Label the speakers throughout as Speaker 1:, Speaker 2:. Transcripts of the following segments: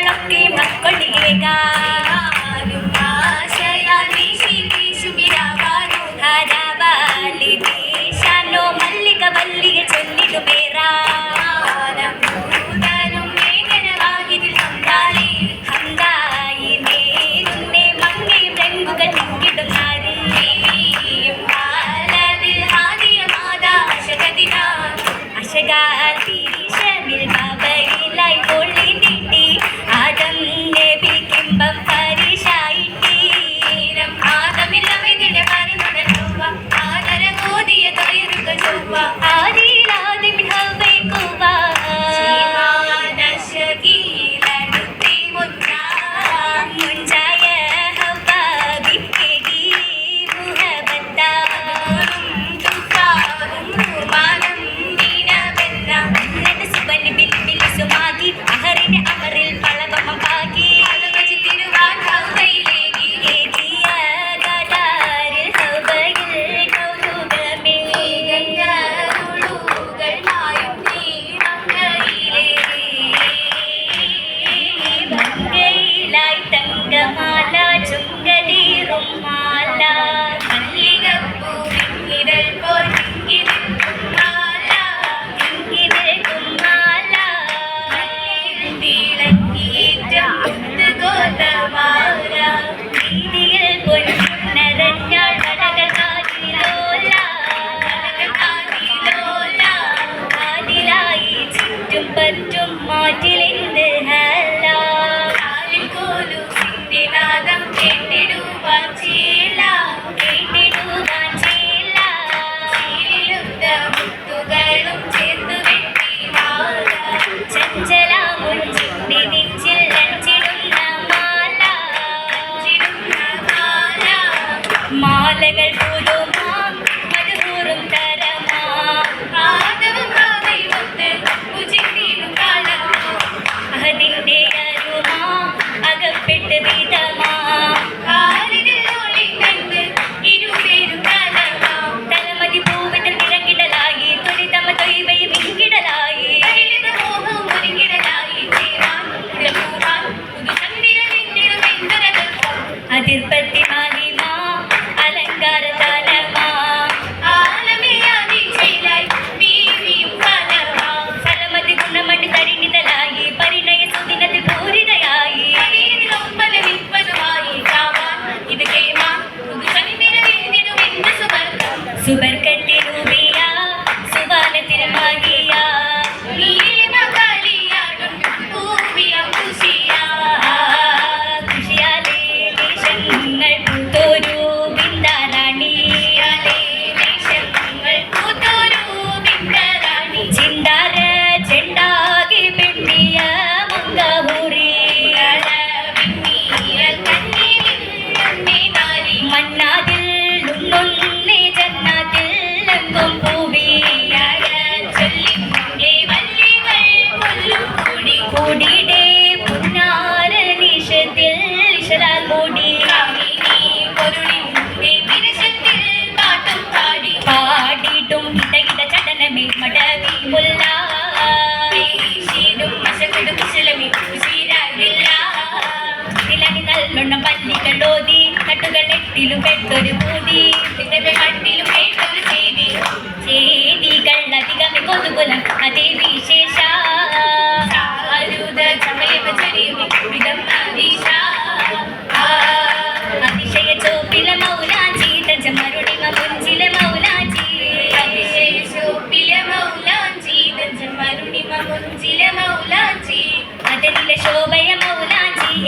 Speaker 1: வழக்கே மக்கள் மாலைகள் புதுமை. നല്ലോണം പല്ലികൾ ഓതി കട്ടുകൾ എട്ടിലും പെട്ടൊരു മൂതി
Speaker 2: പിന്നെ മട്ടിലും കേട്ടൊരു ചെയ്തി.
Speaker 1: ചെയ്തികൾ അധികം കൊതുകുലം അതേ വീശ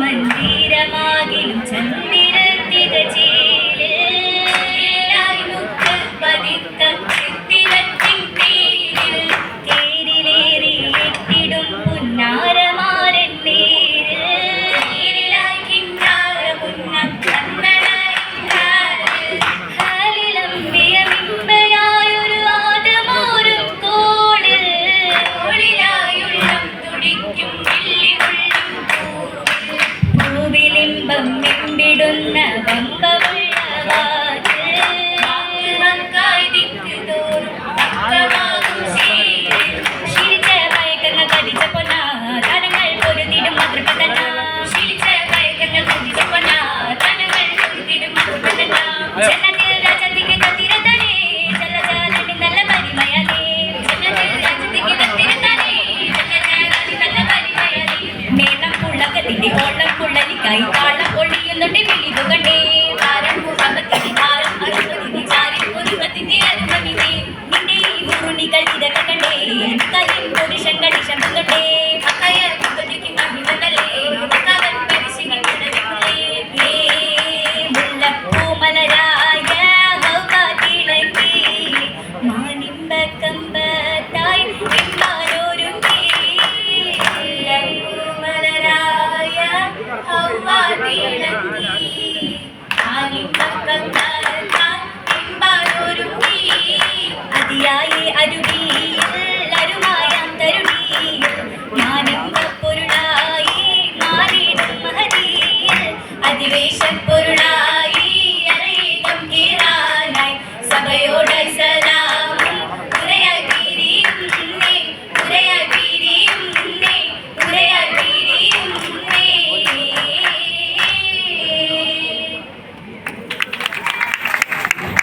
Speaker 1: മന്ദിരമാകിലും ചന്ദിരത്തിക തേരിലേറി